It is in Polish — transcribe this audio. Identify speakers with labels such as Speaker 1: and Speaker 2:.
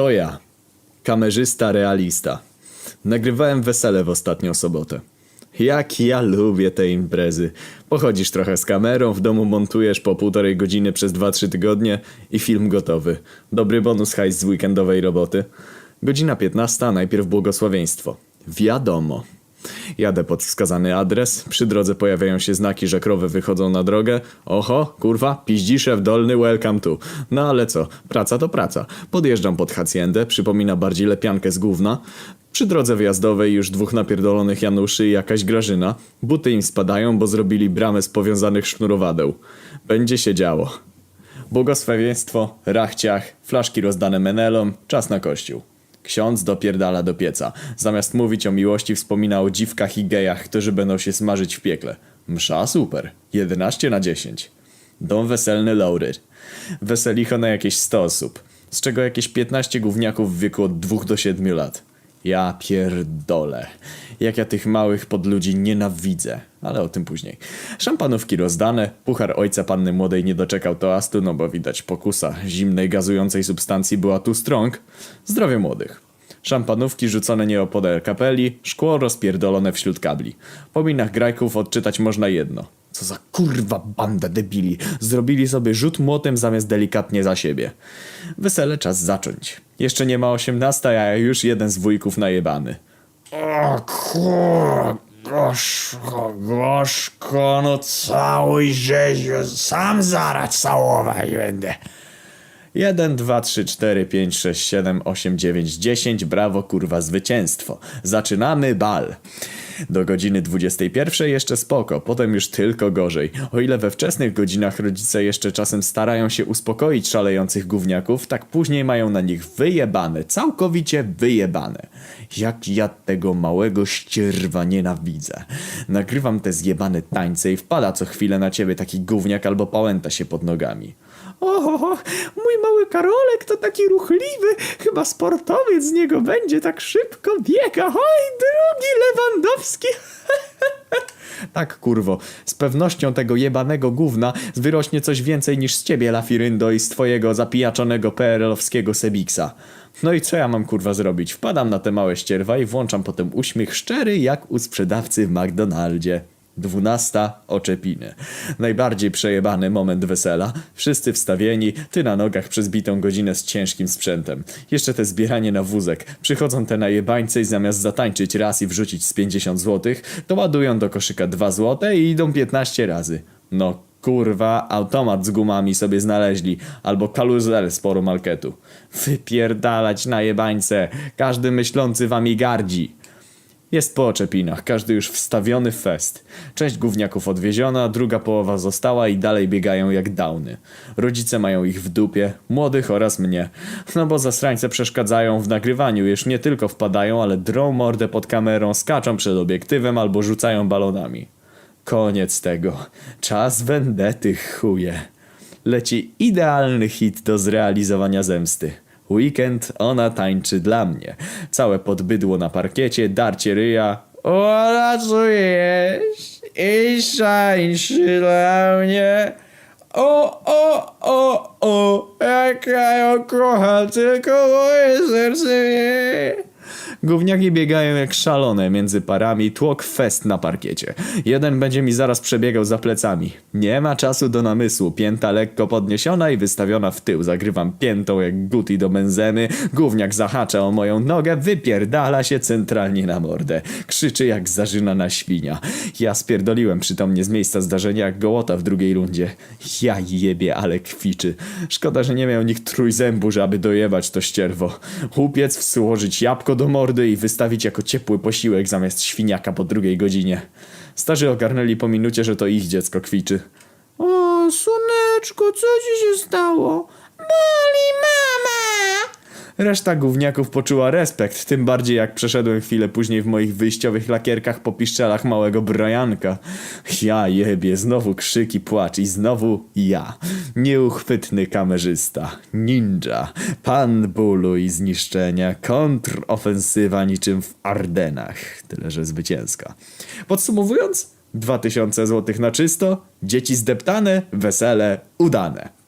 Speaker 1: To ja, kamerzysta realista. Nagrywałem wesele w ostatnią sobotę. Jak ja lubię te imprezy. Pochodzisz trochę z kamerą, w domu montujesz po półtorej godziny przez 2-3 tygodnie i film gotowy. Dobry bonus hajs z weekendowej roboty. Godzina 15, najpierw błogosławieństwo. Wiadomo. Jadę pod wskazany adres, przy drodze pojawiają się znaki, że krowy wychodzą na drogę. Oho, kurwa, piździszew dolny, welcome to. No ale co, praca to praca. Podjeżdżam pod haciendę, przypomina bardziej lepiankę z gówna. Przy drodze wyjazdowej już dwóch napierdolonych Januszy i jakaś Grażyna. Buty im spadają, bo zrobili bramę z powiązanych sznurowadeł. Będzie się działo. Błogosławieństwo, rachciach, flaszki rozdane menelom, czas na kościół. Ksiądz dopierdala do pieca. Zamiast mówić o miłości wspomina o dziwkach i gejach, którzy będą się smażyć w piekle. Msza super. 11 na 10. Dom weselny loaded. Weselicho na jakieś 100 osób. Z czego jakieś 15 gówniaków w wieku od 2 do 7 lat. Ja pierdolę. Jak ja tych małych podludzi nienawidzę. Ale o tym później. Szampanówki rozdane. Puchar ojca panny młodej nie doczekał toastu, no bo widać pokusa zimnej gazującej substancji była tu strong. Zdrowie młodych. Szampanówki rzucone nieopodal kapeli, szkło rozpierdolone wśród kabli. Po minach grajków odczytać można jedno. Co za kurwa banda debili. Zrobili sobie rzut młotem zamiast delikatnie za siebie. Wesele czas zacząć. Jeszcze nie ma osiemnasta, a już jeden z wujków najebany.
Speaker 2: O kur... Gorzko, gorzko, no cały rzeź, sam zaraz całować będę.
Speaker 1: 1, 2, 3, 4, 5, 6, 7, 8, 9, 10. Brawo, kurwa, zwycięstwo. Zaczynamy bal. Do godziny 21 jeszcze spoko, potem już tylko gorzej. O ile we wczesnych godzinach rodzice jeszcze czasem starają się uspokoić szalejących gówniaków, tak później mają na nich wyjebane, całkowicie wyjebane. Jak ja tego małego ścierwa nienawidzę. Nagrywam te zjebane tańce i wpada co chwilę na ciebie taki gówniak albo pałęta się pod nogami. O, mój mały Karolek to taki ruchliwy, chyba sportowiec z niego będzie, tak szybko biega. Oj, drugi Lewandowski. tak, kurwo, z pewnością tego jebanego gówna wyrośnie coś więcej niż z ciebie, Lafiryndo, i z twojego zapijaczonego PRL-owskiego Sebiksa. No i co ja mam kurwa zrobić? Wpadam na te małe ścierwa i włączam potem uśmiech szczery jak u sprzedawcy w McDonaldzie. Dwunasta oczepiny. Najbardziej przejebany moment wesela. Wszyscy wstawieni, ty na nogach przez bitą godzinę z ciężkim sprzętem. Jeszcze te zbieranie na wózek. Przychodzą te najebańce i zamiast zatańczyć raz i wrzucić z 50 zł, to ładują do koszyka 2 zł i idą 15 razy. No kurwa, automat z gumami sobie znaleźli. Albo kaluzel z poru marketu. Wypierdalać najebańce. Każdy myślący wami gardzi. Jest po oczepinach, każdy już wstawiony w fest. Część gówniaków odwieziona, druga połowa została i dalej biegają jak downy. Rodzice mają ich w dupie, młodych oraz mnie. No bo zasrańce przeszkadzają w nagrywaniu, już nie tylko wpadają, ale drą mordę pod kamerą, skaczą przed obiektywem albo rzucają balonami. Koniec tego. Czas wendety, chuje. Leci idealny hit do zrealizowania zemsty. Weekend ona tańczy dla mnie. Całe podbydło na parkiecie, darcie ryja. Ola czujesz i szańszy dla mnie. O, o, o, o, jak ja ją kocham, tylko moje serce wie. Gówniaki biegają jak szalone między parami, tłok fest na parkiecie. Jeden będzie mi zaraz przebiegał za plecami. Nie ma czasu do namysłu, pięta lekko podniesiona i wystawiona w tył. Zagrywam piętą jak guti do benzeny, gówniak zahacza o moją nogę, wypierdala się centralnie na mordę. Krzyczy jak zażynana świnia. Ja spierdoliłem przytomnie z miejsca zdarzenia jak gołota w drugiej rundzie. Ja jebie, ale kwiczy. Szkoda, że nie miał nikt trójzębu, żeby dojebać to ścierwo. Upiec, wsłożyć jabłko do mordy i wystawić jako ciepły posiłek zamiast świniaka po drugiej godzinie. Starzy ogarnęli po minucie, że to ich dziecko kwiczy. O, słoneczko, co ci się stało? Boli mama! Reszta gówniaków poczuła respekt, tym bardziej jak przeszedłem chwilę później w moich wyjściowych lakierkach po piszczelach małego Brianka. Ja jebie, znowu krzyki, płacz i znowu ja. Nieuchwytny kamerzysta, ninja, pan bólu i zniszczenia, kontrofensywa niczym w Ardenach, tyle że zwycięska. Podsumowując, 2000 zł na czysto, dzieci zdeptane, wesele udane.